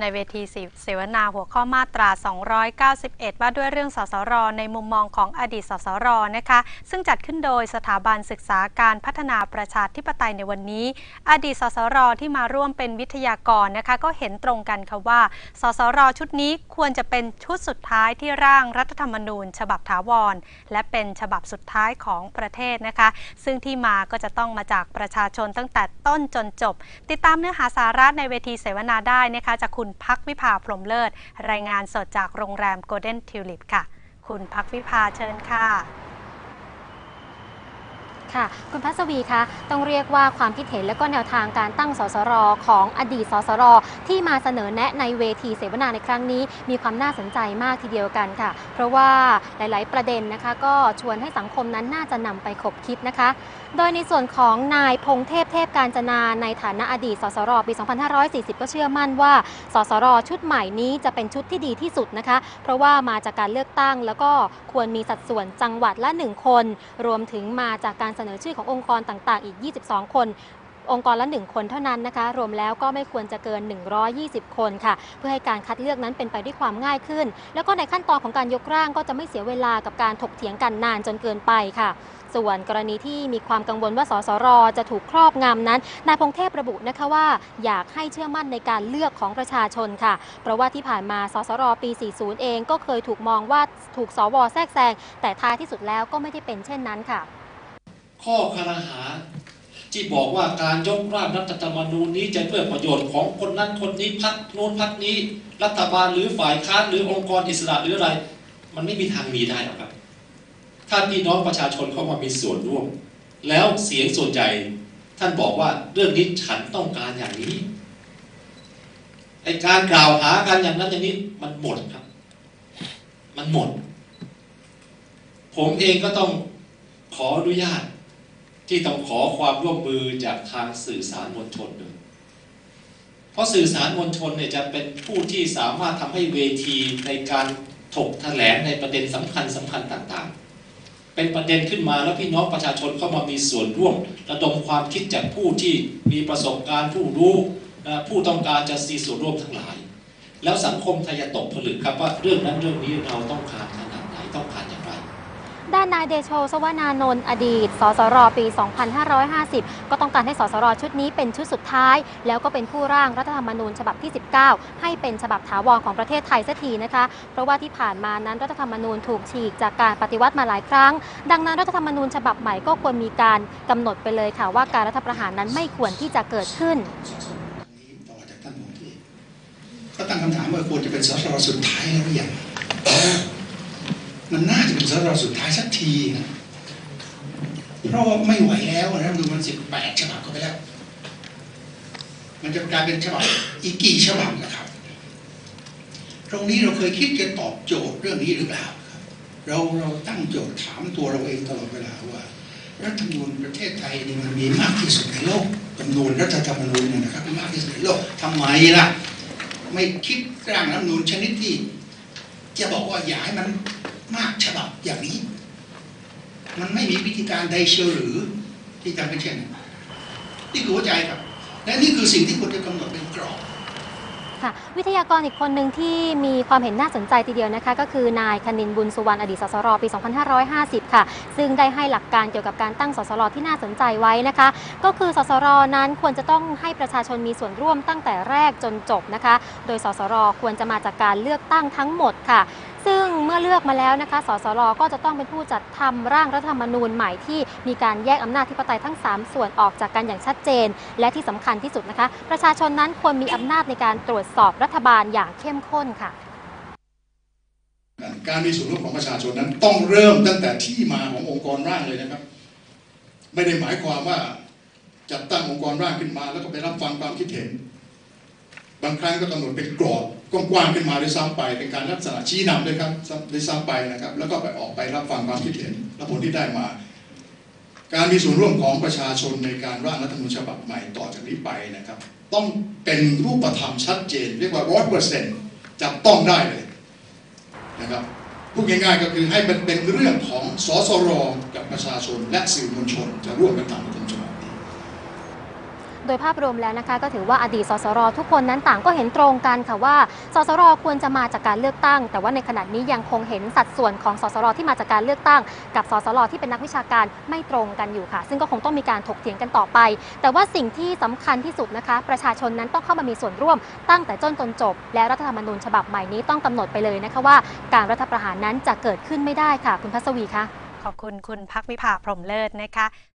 ในเวทีเสวนาหัวข้อมาตรา 291 ว่าด้วยเรื่องสสร ในมุมมองของอดีตสสรนะคะ ซึ่งจัดขึ้นโดยสถาบันศึกษาการพัฒนาประชาธิปไตยในวันนี้ อดีตสสรที่มาร่วมเป็นวิทยากรนะคะ ก็เห็นตรงกันค่ะว่า สสรชุดนี้ควรจะเป็นชุดสุดท้ายที่ร่างรัฐธรรมนูญ ฉบับถาวร และเป็นฉบับสุดท้ายของประเทศนะคะ ซึ่งที่มาก็จะต้องมาจากประชาชนตั้งแต่ต้นจนจบ ติดตามเนื้อหาสาระในเวทีเสวนาได้นะคะจากคุณุณพักวิภาพรมเลิศ รายงานสดจากโรงแรมโกลเด้นทิวลิปค่ะ คุณพักวิภาเชิญค่ะ ค่ะ คุณพัศวีคะต้องเรียกว่าความคิดเห็นและก็แนวทางการตั้งสสรของอดีตสสรที่มาเสนอแนะในเวทีเสวนาในครั้งนี้ มีความน่าสนใจมากทีเดียวกันค่ะ เพราะว่าหลาย ๆ ประเด็นนะคะ ก็ชวนให้สังคมนั้นน่าจะนำไปคบคิดนะคะ โดยในส่วนของนายพงเทพเทพการจนาในฐานะอดีตสสรปี 2540 ก็เชื่อมั่นว่าสสรชุดใหม่นี้จะเป็นชุดที่ดีที่สุดนะคะ เพราะว่ามาจากการเลือกตั้งแล้วก็ควรมีสัดส่วนจังหวัดละ 1 คน รวมถึงมาจากการสนอชื่อขององค์กรต่างๆ อีก 22 คนองค์กรละ 1 คนเท่านั้นนะคะ รวมแล้วก็ไม่ควรจะเกิน 120 คนค่ะ เพื่อให้การคัดเลือกนั้นเป็นไปด้วยความง่ายขึ้น แล้วก็ในขั้นตอนของการยกร่างก็จะไม่เสียเวลากับการถกเถียงกันนานจนเกินไปค่ะ ส่วนกรณีที่มีความกังวลว่าสสร จะถูกครอบงำนั้น นายพงเทพระบุนะคะว่า อยากให้เชื่อมั่นในการเลือกของประชาชนค่ะ เพราะว่าที่ผ่านมาสสรปี 40 เองก็เคยถูกมองว่าถูกสวแทรกแซงแต่ท้ายที่สุดแล้วก็ไม่ได้เป็นเช่นนั้นค่ะ ข้อคารหา ที่บอกว่าการยกร่างรัฐธรรมนูญนี้จะเพื่อประโยชน์ของคนนั้นคนนี้พักโน้นพักนี้ รัฐบาลหรือฝ่ายค้านหรือองค์กรอิสระหรืออะไร มันไม่มีทางมีได้หรอกครับ ถ้าพี่น้องประชาชนเข้ามามีส่วนร่วม แล้วเสียงส่วนใหญ่ท่านบอกว่าเรื่องนี้ฉันต้องการอย่างนี้ไอการกล่าวหากันอย่างนั้นอย่างนี้มันหมดครับ มันหมด ผมเองก็ต้องขออนุญาต ที่ต้องขอความร่วมมือจากทางสื่อสารมวลชนด้วย เพราะสื่อสารมวลชนเนี่ยจะเป็นผู้ที่สามารถทำให้เวทีในการถกแถลงในประเด็นสำคัญสำคัญต่างๆ เป็นประเด็นขึ้นมาแล้วพี่น้องประชาชนเข้ามามีส่วนร่วม ระดมความคิดจากผู้ที่มีประสบการณ์ผู้รู้ผู้ต้องการจะมีส่วนร่วมทั้งหลาย แล้วสังคมไทยจะตกผลึกครับว่าเรื่องนั้นเรื่องนี้เราต้องการ ด้านนายเดโชสวนานนท์อดีต สสรปี 2550 ก็ต้องการให้สสรชุดนี้เป็นชุดสุดท้าย แล้วก็เป็นผู้ร่างรัฐธรรมนูญฉบับที่ 19 ให้เป็นฉบับถาวรของประเทศไทยสักทีนะคะ เพราะว่าที่ผ่านมานั้นรัฐธรรมนูญถูกฉีกจากการปฏิวัติมาหลายครั้ง ดังนั้นรัฐธรรมนูญฉบับใหม่ก็ควรมีการกำหนดไปเลยค่ะว่าการรัฐประหารนั้นไม่ควรที่จะเกิดขึ้นนี้ต่อจากท่านหมอที่ก็ตั้งคำถามว่าควรจะเป็นสสรสุดท้ายแล้วหรือยังมันน่า จะเป็นสสรสุดท้ายสักทีนะเพราะว่าไม่ไหวแล้วนะดูมันสิบแปดฉบับก็ไปแล้ว มันจะกลายเป็นฉบับอีกกี่ฉบับนะครับ ตรงนี้เราเคยคิดจะตอบโจทย์เรื่องนี้หรือเปล่าครับเราเราตั้งโจทย์ถามตัวเราเองตลอดเวลาว่า รัฐธรรมนูญประเทศไทยนี่มันมีมากที่สุดในโลกจำนวนรัฐธรรมนูญเนี่ยนะครับมากที่สุดในโลกทำไมล่ะ ไม่คิดร่างรัฐธรรมนูญชนิดที่ จะบอกว่าอย่าให้มัน มากฉบับอย่างนี้ มันไม่มีวิธีการใดเชียวหรือที่จะเป็นเช่นนั้นนี่คือหัวใจครับ และนี่คือสิ่งที่ควรจะกำหนดเป็นกรอบค่ะวิทยากรอีกคนหนึ่งที่มีความเห็นน่าสนใจทีเดียวนะคะก็คือนายคณินบุญสุวรรณอดีตสสรปี 2550 ค่ะ ซึ่งได้ให้หลักการเกี่ยวกับการตั้งสสรที่น่าสนใจไว้นะคะ ก็คือสสรนั้นควรจะต้องให้ประชาชนมีส่วนร่วมตั้งแต่แรกจนจบนะคะ โดยสสรควรจะมาจากการเลือกตั้งทั้งหมดค่ะ มื่อเลือกมาแล้วนะคะ สสรก็จะต้องเป็นผู้จัดทำร่างรัฐธรรมนูญใหม่ที่มีการแยกอำนาจธิปไตยทั้ง 3 ส่วนออกจากกันอย่างชัดเจน และที่สำคัญที่สุดนะคะ ประชาชนนั้นควรมีอำนาจในการตรวจสอบรัฐบาลอย่างเข้มข้นค่ะ การมีส่วนร่วมของประชาชนนั้นต้องเริ่มตั้งแต่ที่มาขององค์กรร่างเลยนะครับ ไม่ได้หมายความว่าจัดตั้งองค์กรร่างขึ้นมา แล้วก็ไปรับฟังความคิดเห็น บางครั้งก็กำหนดเป็นกรอบกว้างๆขึ้นมาด้วยซ้ำไป เป็นการลักษณะชี้นำด้วยครับด้วยซ้ำไปนะครับ แล้วก็ไปออกไปรับฟังความคิดเห็นและผลที่ได้มา การมีส่วนร่วมของประชาชนในการร่างรัฐธรรมนูญฉบับใหม่ต่อจากนี้ไปนะครับ ต้องเป็นรูปธรรมชัดเจน เรียกว่าร้อยเปอร์เซ็นต์จับต้องได้เลยนะครับพูดง่ายๆก็คือให้มันเป็นเรื่องของสสรกับประชาชนและสื่อมวลชนจะร่วมกันทำรัฐธรรมนูญฉบับนี้ โดยภาพรวมแล้วนะคะ ก็ถือว่าอดีตสสรทุกคนนั้นต่างก็เห็นตรงกันค่ะว่าสสรควรจะมาจากการเลือกตั้ง แต่ว่าในขณะนี้ยังคงเห็นสัดส่วนของสสรที่มาจากการเลือกตั้ง กับสสรที่เป็นนักวิชาการไม่ตรงกันอยู่ค่ะ ซึ่งก็คงต้องมีการถกเถียงกันต่อไป แต่ว่าสิ่งที่สำคัญที่สุดนะคะ ประชาชนนั้นต้องเข้ามามีส่วนร่วมตั้งแต่ต้นจนจบ และรัฐธรรมนูญฉบับใหม่นี้ต้องกำหนดไปเลยนะคะว่า การรัฐประหารนั้นจะเกิดขึ้นไม่ได้ค่ะ คุณพัสวีคะขอบคุณคุณพักวิภาพรหมเลิศนะคะ